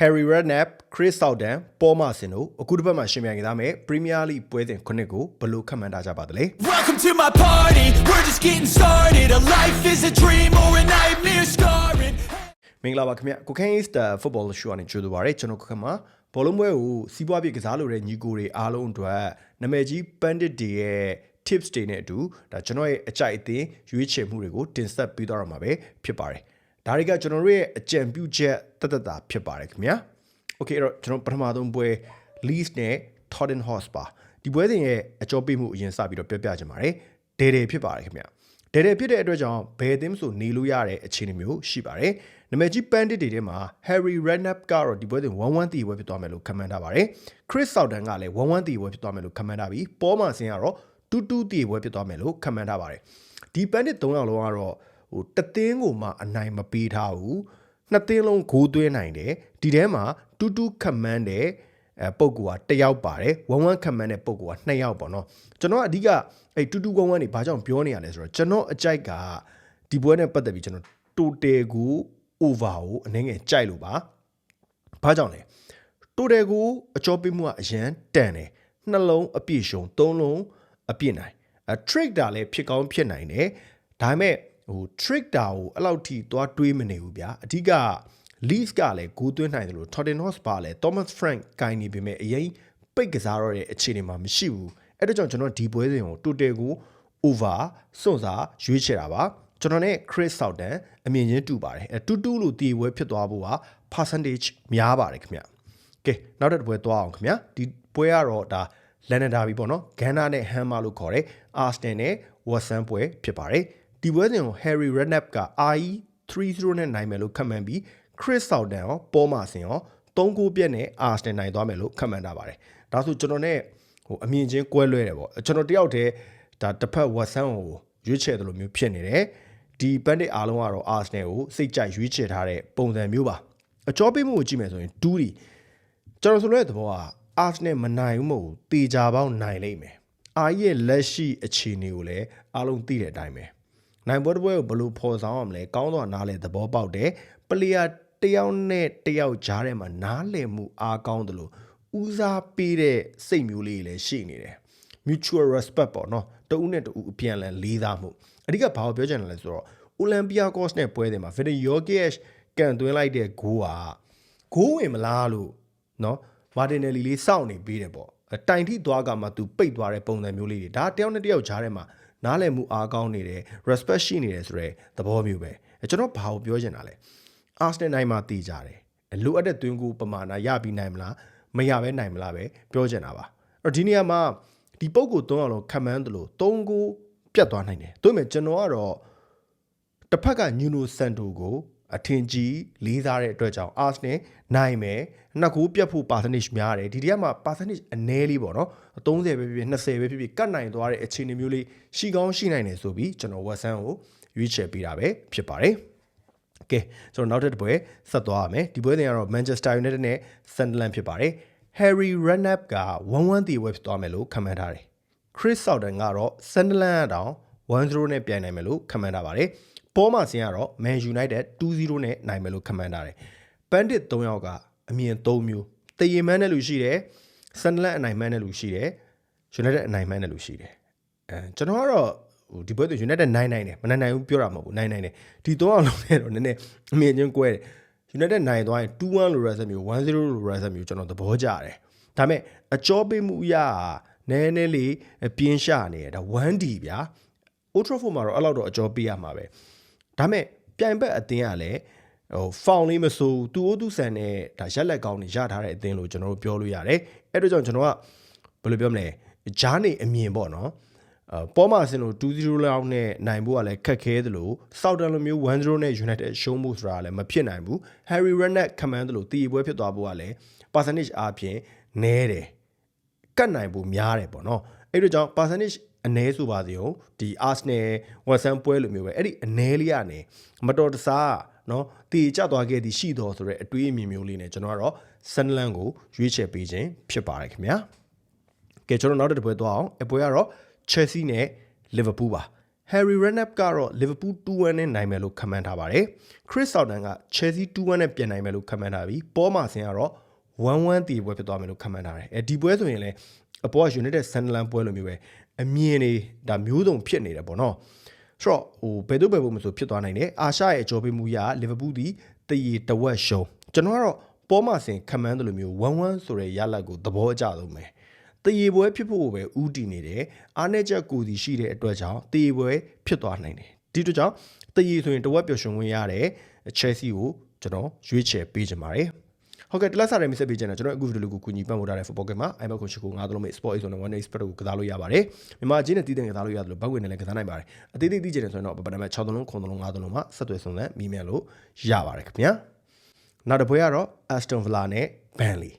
Harry Redknapp, Chris Southern, Paul Merson တို့အခုတစ်ပတ်မှာရှင်ပြိုင်ကြမယ် Premier League ပွဲစဉ်ခုနှစ်ကိုဘယ်လိုခန့်မှန်းထားကြပါသလဲ Welcome to my party. We're just getting started. A life is a dream or a nightmare scarring. မင်္ဂလာပါခင်ဗျာကိုခန်း Easter Football Show ကနေကြိုဆိုပါရစေကျွန်တော်ကိုခန်းမှာဘောလုံးပွဲကိုစီးပွားပြေကစားလို့တဲ့ညီကိုတွေအားလုံးအတွက်နာမည်ကြီး Bandit တွေရဲ့ tips တွေနဲ့အတူဒါကျွန်တော်ရဲ့အကြိုက်အသင်းရွေးချယ်မှုတွေကိုတင်ဆက်ပေးသွားရမှာပဲဖြစ်ပါတယ် ဒါတွေကကျွန်တော်တို့ရဲ့အကြံပြုချက်တသက်တာဖြစ်ပါတယ်ခင်ဗျာ Okay အဲ့တော့ကျွန်တော်ပထမဆုံးပွဲ Leeds နဲ့ Tottenham Hotspur ဒီပွဲစဉ်ရဲ့အကြောပေးမှုအရင်စပြီးတော့ပြောပြချင်ပါတယ်ဒဲဒဲဖြစ်ပါတယ်ခင်ဗျာဒဲဒဲဖြစ်တဲ့အတွက်ကြောင့်ဘယ်အသင်းမဆိုနေလို့ရတဲ့အခြေအနေမျိုးရှိပါတယ်နာမည်ကြီး Bandit တွေထဲမှာ Harry Redknapp ကတော့ဒီပွဲစဉ်1-1တီပွဲဖြစ်သွားမယ်လို့ခန့်မှန်းထားပါတယ် Chris Southern ကလည်း1-1တီပွဲဖြစ်သွားမယ်လို့ခန့်မှန်းထားပြီး Paul Merson ကတော့2-2တီပွဲဖြစ်သွားမယ်လို့ခန့်မှန်းထားပါတယ်ဒီ Bandit 3ယောက်လုံးကတော့ ဟိုတသင်းကိုမှအနိုင်မပေးထားဘူးနှစ်သင်းလုံးဂိုးသွင်းနိုင်တယ်ဒီထဲမှာတူတူခတ်မန်းတဲ့အဲပုံကူကတစ်ယောက်ပါတယ်ဝမ်ဝမ်ခတ်မန်းတဲ့ပုံကူကနှစ်ယောက်ပေါ့နော်ကျွန်တော်ကအဓိကအဲ့တူတူဝမ်ဝမ်နေဘာကြောင့်ပြောနေရလဲဆိုတော့ကျွန်တော်အကြိုက်ကဒီပွဲနဲ့ပတ်သက်ပြီးကျွန်တော်တိုတယ်ကို over ကိုအနည်းငယ်ကြိုက်လို့ပါဘာကြောင့်လဲတိုတယ်ကိုအကျော်ပေးမှုကအရန်တန်တယ်နှလုံးအပြည့်ရှုံသုံးလုံးအပြည့်နိုင်အဲ trick တာလည်းဖြစ်ကောင်းဖြစ်နိုင်တယ်ဒါပေမဲ့ ဟို trick တာကိုအဲ့လောက်ထိသွားတွေးမနေဘူးဗျာအဓိက Leeds ကလည်းဂိုးသွင်းနိုင်တယ်လို့ Tottenham Hotspur လည်း Thomas Frank ကိုင်းနေပေမဲ့အရင်ပိတ်ကစားတော့တဲ့အခြေအနေမှာမရှိဘူးအဲ့ဒါကြောင့်ကျွန်တော်ဒီပွဲစဉ်ကို total ကို over စွန့်စားရွေးချယ်တာပါကျွန်တော်နဲ့ Chris Southern အမြင်ချင်းတူပါတယ်အဲတူတူလို့တီပွဲဖြစ်သွားဖို့က percentage များပါတယ်ခင်ဗျကဲနောက်တစ်ပွဲသွားအောင်ခင်ဗျာဒီပွဲကတော့ဒါလန်နဒါဘီပေါ့နော်ဂန်နာနဲ့ဟမ်မာလို့ခေါ်တယ်အာစတန်နဲ့ဝတ်ဆန်ပွဲဖြစ်ပါတယ် ဒီပွဲစဉ်ကို Harry Redknapp က IE 3-0နဲ့နိုင်မယ်လို့ခန့်မှန်းပြီး Chris Southern ရောပေါ်မာစင်ရော3ဂိုးပြက်နဲ့ Arsenal နိုင်သွားမယ်လို့ခန့်မှန်းထားပါတယ်ဒါဆိုကျွန်တော်နဲ့ဟိုအမြင်ချင်းကွဲလွဲတယ်ပေါ့ကျွန်တော်တယောက်တည်းဒါတစ်ဖက်ဝတ်ဆန်ကိုရွေးချယ်တယ်လို့မျိုးဖြစ်နေတယ်ဒီဘန်ဒစ်အားလုံးကတော့ Arsenal ကိုစိတ်ကြိုက်ရွေးချယ်ထားတဲ့ပုံစံမျိုးပါအကြောပေးမှုကိုကြည့်မယ်ဆိုရင်2ဒီကျွန်တော်ဆိုလို့တဲ့သဘောက Arsenal မနိုင်ဘူးမဟုတ်ဘူးတေချာပေါင်းနိုင်လိမ့်မယ်အာရဲ့လက်ရှိအခြေအနေကိုလည်းအားလုံးသိတဲ့အတိုင်းပဲ နိုင်ပွဲတစ်ပွဲကိုဘယ်လိုဖော်ဆောင်ရမလဲကောင်းတော့နားလဲသဘောပေါက်တယ်ပလေယာတယောက်နဲ့တယောက်ကြားထဲမှာနားလည်မှုအားကောင်းတယ်လို့ဦးစားပေးတဲ့စိတ်မျိုးလေးတွေလည်းရှိနေတယ် mutual respect ပေါ့နော်တဦးနဲ့တဦးအပြန်အလှန်လေးစားမှုအဓိကဘာကိုပြောချင်တယ်လဲဆိုတော့ Olympiacos နဲ့ပွဲတယ်မှာ Victor Jokic ကန်သွင်းလိုက်တဲ့ဂိုးကဂိုးဝင်မလားလို့နော်မာတင်နယ်လီလေးစောင့်နေပြီးတယ်ပေါ့တိုင်ထိသွားကမှသူပိတ်သွားတဲ့ပုံစံမျိုးလေးတွေဒါတယောက်နဲ့တယောက်ကြားထဲမှာ နားလည်မှုအားကောင်းနေတယ် respect ရှိနေတယ်ဆိုတဲ့သဘောမျိုးပဲကျွန်တော်ဘာကိုပြောချင်တာလဲအာစနယ်နိုင်မှာတည်ကြတယ်လိုအပ်တဲ့သွင်းကူပမာဏရပြီးနိုင်မလားမရဘဲနိုင်မလားပဲပြောချင်တာပါအဲ့တော့ဒီနေရာမှာဒီပုံကိုသုံးအောင်လို့ခံမှန်းသလို၃ကူပြတ်သွားနိုင်တယ်သို့မဲ့ကျွန်တော်ကတော့တစ်ဖက်ကညူနိုဆန်တိုကို အထင်ကြီးလေးစားတဲ့အတွက်ကြောင့်အာစနယ်နိုင်မယ်နှစ်ကူပြတ်ဖို့ percentage များတယ်ဒီတည်းမှာ percentage အနည်းလေးပေါ့နော်30ပဲဖြစ်ဖြစ်20ပဲဖြစ်ဖြစ်ကတ်နိုင်သွားတဲ့အခြေအနေမျိုးလေးရှိကောင်းရှိနိုင်တယ်ဆိုပြီးကျွန်တော်ဝက်ဆန်ကိုရွေးချယ်ပေးတာပဲဖြစ်ပါတယ်ကဲကျွန်တော်နောက်တစ်ပွဲဆက်သွားရမယ်ဒီပွဲတင်ကတော့ Manchester United နဲ့ Sunderland ဖြစ်ပါတယ် Harry Redknapp က1-1တီပွဲဖြစ်သွားမယ်လို့ခန့်မှန်းထားတယ် Chris Southern ကတော့ Sunderland အတောင်1-0နဲ့ပြိုင်နိုင်မယ်လို့ခန့်မှန်းထားပါတယ် ပေါ်မာစင်ကတော့ Man United 2-0နဲ့နိုင်မယ်လို့ခန့်မှန်းထားတယ် Bandit 3ယောက်ကအမြင်3မျိုးတည်ရင်မှန်းတဲ့လူရှိတယ် Sunderland အနိုင်မှန်းတဲ့လူရှိတယ် United အနိုင်မှန်းတဲ့လူရှိတယ်အဲကျွန်တော်ကတော့ဟိုဒီဘက်သူ United နိုင်နိုင်တယ်မနိုင်နိုင်ဘူးပြောတာမဟုတ်ဘူးနိုင်နိုင်တယ်ဒီတော့အောင်လုံးနဲ့တော့နည်းနည်းအမြင်ချင်းကွဲတယ် United နိုင်သွားရင်2-1လို့ result မျိုး1-0လို့ result မျိုးကျွန်တော်သဘောကျတယ်ဒါပေမဲ့အကျော်ပေးမှုအရာနည်းနည်းလေးပြင်းရှနေရဒါ 1D ဗျာ Old Trafford မှာတော့အဲ့လောက်တော့အကျော်ပေးရမှာပဲ ဒါပေမဲ့ပြိုင်ဘက်အသင်းကလည်းဟိုဖောင်လေးမစိုးသူအိုးသူဆန်နဲ့ဒါရက်လက်ကောင်းနေရထားတဲ့အသင်းလို့ကျွန်တော်တို့ပြောလို့ရတယ်အဲ့တော့ကြောင့်ကျွန်တော်ကဘယ်လိုပြောမလဲဂျားနေအမြင်ပေါ့နော်အပေါ်မှာဆင်လို့2-0လောက်နဲ့နိုင်ဖို့ကလည်းခက်ခဲသလိုစောက်တန်လိုမျိုး1-0နဲ့ United ရှုံးမှုဆိုတာလည်းမဖြစ်နိုင်ဘူး Harry Redknapp ခမန်းသလိုတီပွဲဖြစ်သွားဖို့ကလည်း percentage အားဖြင့်နည်းတယ်ကတ်နိုင်ဖို့များတယ်ပေါ့နော်အဲ့တို့ကြောင့် percentage အနည်းဆိုပါစေဟုတ်ဒီ Arsenal Watson ပွဲလိုမျိုးပဲအဲ့ဒီအနည်းလေးကနေမတော်တဆနော်တည်ကြသွားခဲ့သည်ရှိတော်ဆိုတဲ့အတွေးအမြင်မျိုးလေးနဲ့ကျွန်တော်ကတော့ Sunderland ကိုရွေးချယ်ပေးခြင်းဖြစ်ပါတယ်ခင်ဗျာကဲကျွန်တော်နောက်တစ်ပွဲသွားအောင်အပွဲကတော့ Chelsea နဲ့ Liverpool ပါ Harry Redknapp ကတော့ Liverpool 2-1နဲ့နိုင်မယ်လို့ခန့်မှန်းထားပါတယ်။ Chris Sutton က Chelsea 2-1နဲ့ပြန်နိုင်မယ်လို့ခန့်မှန်းထားပြီးပေါ်မာဆင်ကတော့1-1တည်ပွဲဖြစ်သွားမယ်လို့ခန့်မှန်းထားတယ်။အဲဒီပွဲဆိုရင်လည်းအပေါ်က United Sunderland ပွဲလိုမျိုးပဲ အမြင်တွေဒါမျိုးစုံဖြစ်နေတယ်ပေါ့နော်။ဆိုတော့ဟိုဘယ်သူဘယ်ဘုမဆိုဖြစ်သွားနိုင်တယ်။အာရှရဲ့အကြောပေးမှုရ Liverpool ဒီတည်ရတဝက်ရှုံးကျွန်တော်ကတော့ပေါ်မာဆင်ခန့်မှန်းတယ်လို့မျိုး1-1ဆိုတဲ့ရလဒ်ကိုသဘောအကျဆုံးပဲ။တရေပွဲဖြစ်ဖို့ပဲဥတည်နေတယ်အားနေချက်ကိုစီရှိတဲ့အတွက်ကြောင့်တရေပွဲဖြစ်သွားနိုင်တယ်ဒီအတွက်ကြောင့်တရေဆိုရင်တဝက်ပျော်ရွှင်ဝင်ရတဲ့ Chelsea ကိုကျွန်တော်ရွေးချယ်ပေးချင်ပါတယ် ဟုတ်ကဲ့တလက်စားတယ်မိတ်ဆက်ပေးချင်တယ်ကျွန်တော်အခုဗီဒီယိုလေးကိုကူညီပံ့ပိုးထားတဲ့ football game မှာ iMac ကိုရှိကိုငါးသလုံးမိတ် sport ဆိုတဲ့ one day sport ကိုကစားလို့ရပါတယ်မြန်မာချင်းနဲ့တည်တဲ့ကစားလို့ရတယ်လို့ဘက်ဝင်နဲ့လည်းကစားနိုင်ပါတယ်အသေးသေးသိချင်တယ်ဆိုရင်တော့ပထမ6သလုံး9သလုံး5သလုံးမှာဆက်သွယ်ဆုံးသက်မိမြန်လို့ရပါတယ်ခင်ဗျာနောက်တစ်ပွဲကတော့ Aston Villa နဲ့ Burnley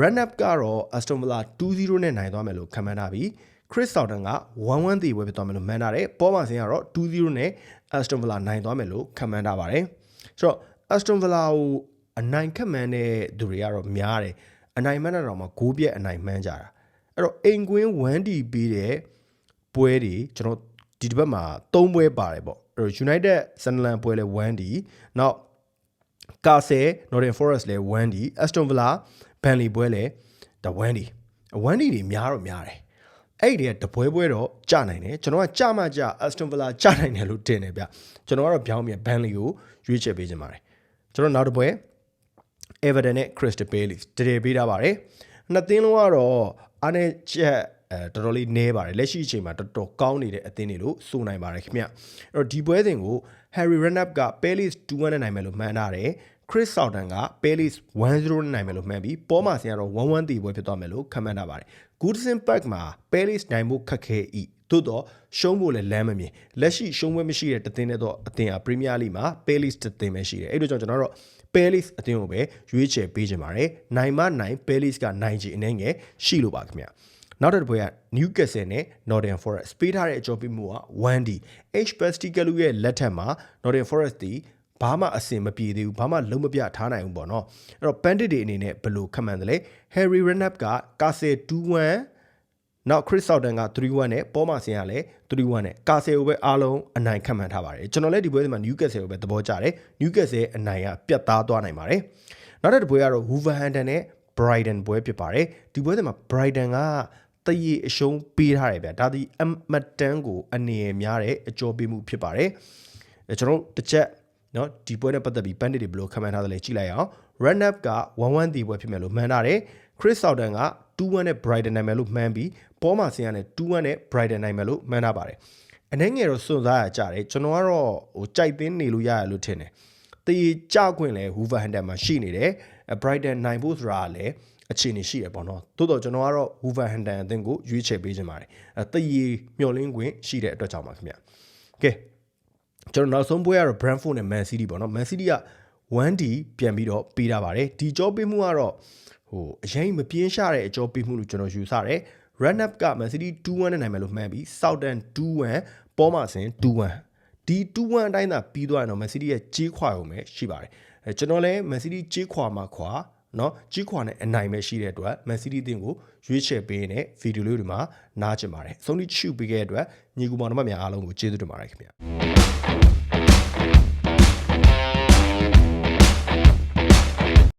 run up ကတော့ Aston Villa 2-0နဲ့နိုင်သွားမယ်လို့ခန့်မှန်းထားပြီး Chris Sutton က1-1တည်ပွဲဖြစ်သွားမယ်လို့မှန်းထားတယ်ပေါ်မှာစင်ကတော့2-0နဲ့ Aston Villa နိုင်သွားမယ်လို့ခန့်မှန်းထားပါတယ်ဆိုတော့ Aston Villa ကို အနိုင်ခန့်မှန်းတဲ့သူတွေကတော့များတယ်အနိုင်မှန်းတဲ့တော့မှဂိုးပြက်အနိုင်မှန်းကြတာအဲ့တော့အိမ်ကွင်း1တီပြီးတဲ့ပွဲတွေကျွန်တော်ဒီတစ်ပတ်မှာ3ပွဲပါတယ်ပေါ့အဲ့တော့ United Sunderland ပွဲလဲ1တီနောက်ကာဆယ် Northern Forest လဲ1တီ Aston Villa Burnley ပွဲလဲဒါ1တီ1တီတွေများတော့များတယ်အဲ့ဒီတည်းကတပွဲပွဲတော့ကြနိုင်တယ်ကျွန်တော်ကကြမှကြ Aston Villa ကြနိုင်တယ်လို့တင်တယ်ဗျကျွန်တော်ကတော့ပြောင်းပြန် Burnley ကိုရွေးချယ်ပေးချင်ပါတယ်ကျွန်တော်နောက်တစ်ပွဲ Everton နဲ့ Crystal Palace တည်ပေးထားပါတယ်နှစ်သင်းလုံးကတော့အားနဲ့ချက်အဲတော်တော်လေးနဲပါတယ်လက်ရှိအချိန်မှာတော်တော်ကောင်းနေတဲ့အသင်းတွေလို့ဆိုနိုင်ပါတယ်ခင်ဗျအဲ့တော့ဒီပွဲစဉ်ကို Harry Redknapp က Palace 2-1နဲ့နိုင်မယ်လို့မှန်းထားတယ် Chris Sutton က Palace 1-0နဲ့နိုင်မယ်လို့မှန်းပြီးပေါ်မာစင်ကတော့1-1တည်ပွဲဖြစ်သွားမယ်လို့ခန့်မှန်းထားပါတယ် Goodison Park မှာ Palace နိုင်ဖို့ခက်ခဲဤသို့တော့ရှုံးဖို့လည်းလမ်းမမြင်လက်ရှိရှုံးပွဲမရှိတဲ့တသင်းနဲ့တော့အသင်းဟာ Premier League မှာ Palace တသင်းပဲရှိတယ်အဲ့လိုကြောင့်ကျွန်တော်တို့ Palace အသင်းကိုပဲရွေးချယ်ပေးချင်ပါတယ်နိုင်မနိုင် Palace ကနိုင်ချင်အနေငယ်ရှိလို့ပါခင်ဗျနောက်တစ်ပွဲက Newcastle နဲ့ Nottingham Forest ပေးထားတဲ့အကြော်ပြမှုက 1D H Pasticalo ရဲ့လက်ထက်မှာ Nottingham Forest ဒီဘာမှအဆင်မပြေသေးဘူးဘာမှလုံးမပြထားနိုင်ဘူးပေါ့နော်အဲ့တော့ Bandit တွေအနေနဲ့ဘယ်လိုခန့်မှန်းတယ်လဲ Harry Redknapp က Castle 2-1 နောက်ခရစ်ဆောက်တန်က3-1နဲ့ပေါ်မာဆင်ကလည်း3-1နဲ့ကာဆယ်ကိုပဲအားလုံးအနိုင်ခံမှန်ထားပါတယ်ကျွန်တော်လည်းဒီပွဲမှာနျူကက်ဆယ်ကိုပဲသဘောကျတယ်နျူကက်ဆယ်အနိုင်ကပြတ်သားသွားနိုင်ပါတယ်နောက်တစ်ပွဲကတော့ Wolverhampton နဲ့ Brighton ပွဲဖြစ်ပါတယ်ဒီပွဲမှာ Brighton ကတည်ရအရှုံးပေးထားတယ်ဗျဒါဒီအမတ်တန်ကိုအနေရများတဲ့အကျော်ပေးမှုဖြစ်ပါတယ်ကျွန်တော်တစ်ချက်နော်ဒီပွဲနဲ့ပတ်သက်ပြီး bandit တွေဘယ်လိုခံမှန်းထားသလဲကြည့်လိုက်အောင် run up က1-1ဒီပွဲဖြစ်မယ်လို့မှန်တာတယ် chris southern က 2-1နဲ့ Brighton နိုင်မယ်လို့မှန်းပြီးပေါ်မှာဆင်ရနဲ့2-1နဲ့ Brighton နိုင်မယ်လို့မှန်းထားပါတယ်အနေငယ်တော့စွန့်စားရကြတယ်ကျွန်တော်ကတော့ဟိုကြိုက်သင်းနေလို့ရရလို့ထင်တယ်တေးကြခွင့်လဲ Wolverhampton မှာရှိနေတယ် Brighton နိုင်ဖို့ဆိုတာကလည်းအခြေအနေရှိရပေါ့နော်တိုးတော့ကျွန်တော်ကတော့ Wolverhampton အသင်းကိုရွေးချယ်ပေးခြင်းပါတယ်အဲတရေမျောလင်းခွင့်ရှိတဲ့အတွက်ကြောင့်ပါခင်ဗျကဲကျွန်တော်နောက်ဆုံးပွဲကတော့ Brentford နဲ့ Man City ပေါ့နော် Man City က 1D ပြန်ပြီးတော့ပေးထားပါတယ်ဒီကြောပေးမှုကတော့ ဟိုအရင်မပြင်းရှာတဲ့အကြောပေးမှုလို့ကျွန်တော်ယူဆတယ် run up က Man City 2-1နဲ့နိုင်မယ်လို့မှန်းပြီး Southern 2-1ပေါ်မှာစင်2-1ဒီ2-1အတိုင်းသာပြီးသွားရင်တော့ Man City ရဲ့ကြေးခွာရုံပဲရှိပါတယ်အဲကျွန်တော်လည်း Man City ကြေးခွာမှာခွာနော်ကြီးခွာနဲ့အနိုင်ပဲရှိတဲ့အတွက် Man City တင်ကိုရွေးချယ်ပေးတဲ့ဗီဒီယိုလေးတွေမှာနားကျင်ပါတယ်အဆုံးထိချူပေးခဲ့တဲ့အတွက်ညီကူမောင်တို့များအားလုံးကိုကျေးဇူးတင်ပါတယ်ခင်ဗျာ